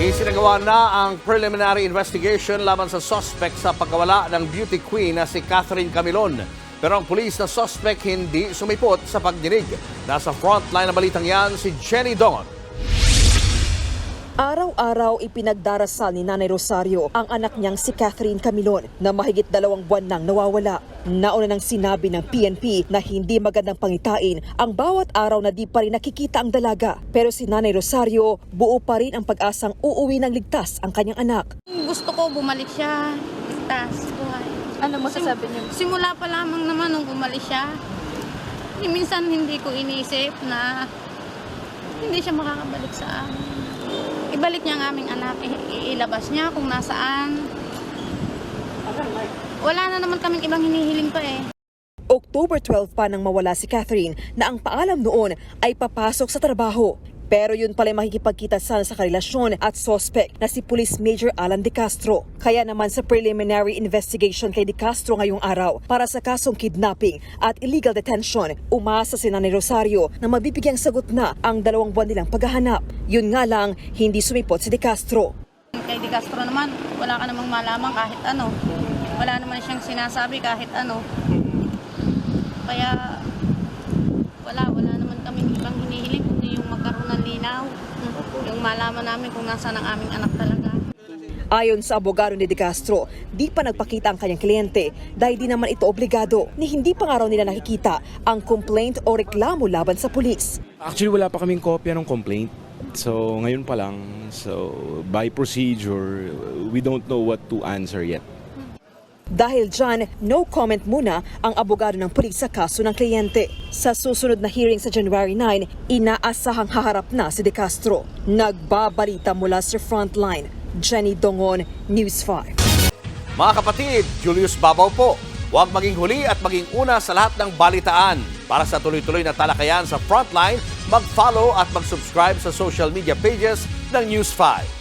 Isinagawa na ang preliminary investigation laban sa suspect sa pagkawala ng beauty queen na si Catherine Camilon. Pero ang pulis na suspect hindi sumipot sa pagdinig. Nasa frontline na balitang yan si Jenny Dongon. Araw-araw ipinagdarasal ni Nanay Rosario ang anak niyang si Catherine Camilon na mahigit dalawang buwan nang nawawala. Nauna nang sinabi ng PNP na hindi magandang pangitain ang bawat araw na di pa rin nakikita ang dalaga. Pero si Nanay Rosario, buo pa rin ang pag-asang uuwi ng ligtas ang kanyang anak. Gusto ko bumalik siya. Ligtas, buhay. Ano masasabi niyo? Simula pa lamang naman nung bumalik siya. eh, Minsan hindi ko inisip na hindi siya makakabalik sa amin. Ibalik niya ang aming anak, ilabas niya kung nasaan. Wala na naman kaming ibang hinihiling pa eh. October 12 pa nang mawala si Catherine na ang paalam noon ay papasok sa trabaho. Pero yun pala makikipagkita sana sa karelasyon at suspect na si Police Major Alan De Castro. Kaya naman sa preliminary investigation kay De Castro ngayong araw para sa kasong kidnapping at illegal detention, umasa si Nanay Rosario na mabibigyang sagot na ang dalawang buwan nilang paghahanap. Yun nga lang, hindi sumipot si De Castro. Kay Di Castro naman, wala ka namang malaman kahit ano. Wala naman siyang sinasabi kahit ano. Kaya wala, wala naman kaming ibang hinihiling kundi yung magkaroon ng linaw. Yung malaman namin kung nasaan ang aming anak talaga. Ayon sa abogado ni De Castro, di pa nagpakita ang kanyang kliyente dahil di naman ito obligado ni hindi pa nga raw nila nakikita ang complaint o reklamo laban sa pulis. Actually, wala pa kaming kopya ng complaint. So, ngayon pa lang. So, by procedure, we don't know what to answer yet. Dahil dyan, no comment muna ang abogado ng pulis sa kaso ng kliyente. Sa susunod na hearing sa January 9, inaasahang haharap na si De Castro. Nagbabalita mula sa frontline. Jenny Dongon, News 5. Mga kapatid, Julius Babaw po. Huwag maging huli at maging una sa lahat ng balitaan. Para sa tuloy-tuloy na talakayan sa Frontline, mag-follow at mag-subscribe sa social media pages ng News 5.